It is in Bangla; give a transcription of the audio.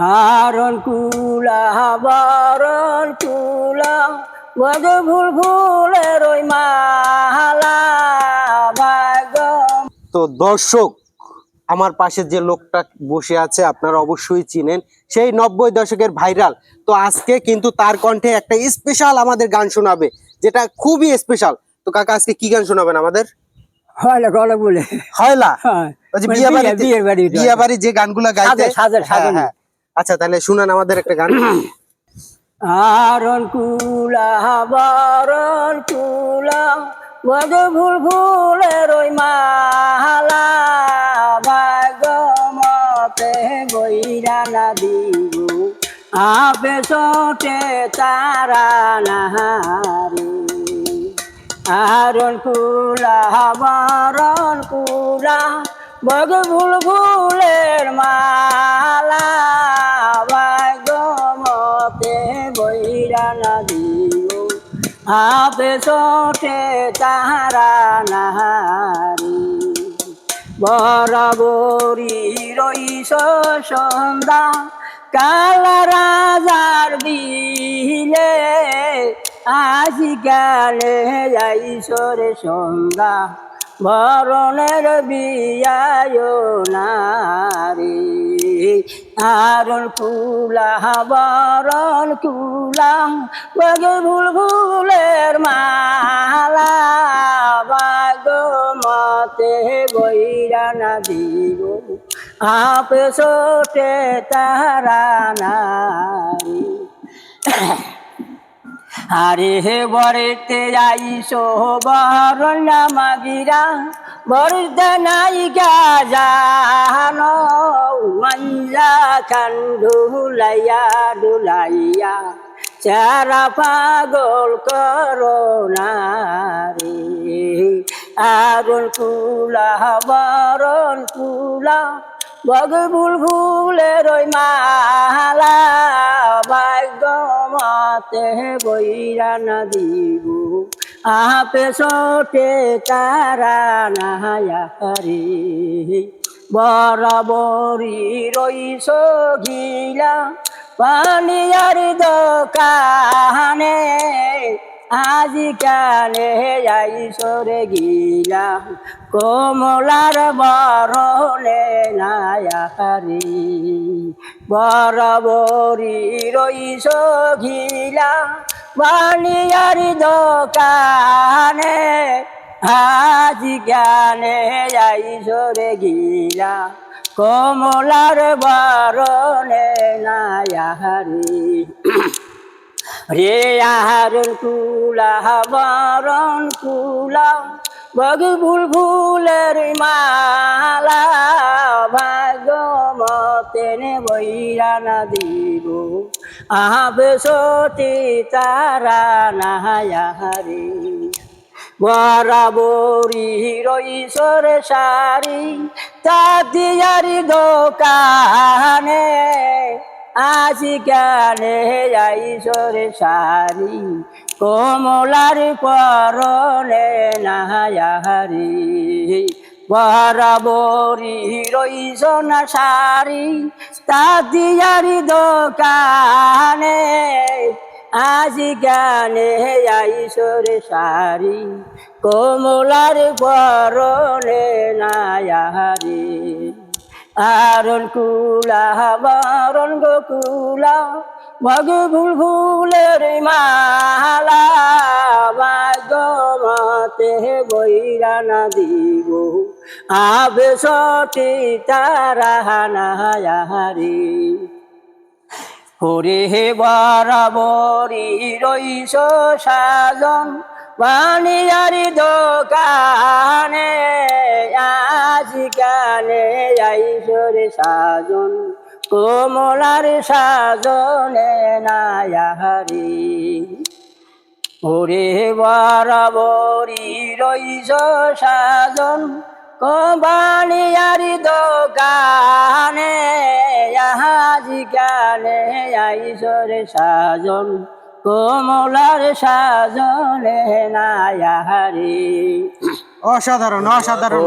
আরন কুলা বরণ কুলা বগ ফুল ফুলের ওই মালা তো দর্শক আমার পাশে যে লোকটা বসে আছে আপনারা অবশ্যই চিনেন। সেই নব্বই দশকের ভাইরাল। তো আজকে কিন্তু তার কণ্ঠে একটা স্পেশাল আমাদের গান শোনাবে যেটা খুবই স্পেশাল তো কাকা আজকে কি গান শোনাবেন আমাদের? হয় না গলা বলে। হয়লা? হ্যাঁ, মানে বিয়ে বাড়িতে বিয়ে বাড়ি যে গানগুলা গাইতে সাজে- সাজে- হ্যাঁ। হ্যাঁ। আচ্ছা তাহলে শুনান আমাদের একটা গান। আরন কুলা বরণ কুলা বগ ফুল ফুলের ওই মালা বাগমতে বইরা না দিব আপে সোটে তারা নাহারে আরন কুলা বরণ কুলা বগ ফুল ফুলের মালা আপে চোখে তাহারা নাহারি বরাবরি রইস সন্ধ্যা কালা রাজার বিলে। আজি গালে যাইসরে সন্ধ্যা। বরণের বিয়ায় নারী। আরণ কুলা, বরণ কুলা, বগে ভুল ভুলের মালা। বাগ মতে বৈরা না দিব আপে সোটে তারা নারী। আরে হে বরেতে যাইছো বরণ মাগিরা বরতে নাইকা জানো মঞ্জা খান ডুলাইয়া চারা পাগল করো না রে আগুন কুলা, বরণ কুলা বগ ফুল ফুলের ওই মালা ভাগ্য মতে বইরা না দিব। আপে সোটে তারা নাহায়া রে বরাবরি রইস গিলা, পানিয়ার দোকানে আজি কানে যাইছ রে গিলা কমলার বরণে নায়ারি। বরাবরি রইস ঘিলা বানিয়ার দোকানে। আজি জ্ঞানে যাইছ রে গিলা কমলার বরণে নায়ারি। রে আহারণ কুলা বরণ কুলা, বগ ফুল ফুলের মালা ভাগ মতেনে বইরা না দিব। আবে সতী তারা নাহারি বরাবরি রইসরে সারি তাতিয়ারি দোকানে আজি গানে যাইসরে সারি কমলার পরনে নাহারি বরাবরি রইস না সারি তাতিয়ারি দোকানে। আজি গানে আইসরে সারি কমলার পরনে আরণ কুলা বরণ গোকুলা ভগ ভুল ভুলের মালা ভাগ্য মতে বৈরা না দিব। আবে সতী তারা নায়ারি হরে হে বরাবরি রইস সাজন বানিয়ারি দোকানে, আজ কানে আইসরে সাজন, কোমলার সাজনে নায়ারি ওরে বরাবরি রইস সাজন কোম্পানিয়ারি দোকানে জাহাজি কানে আইসরে সাজন কোমলার সাজনে নায়ারি অসাধারণ অসাধারণ।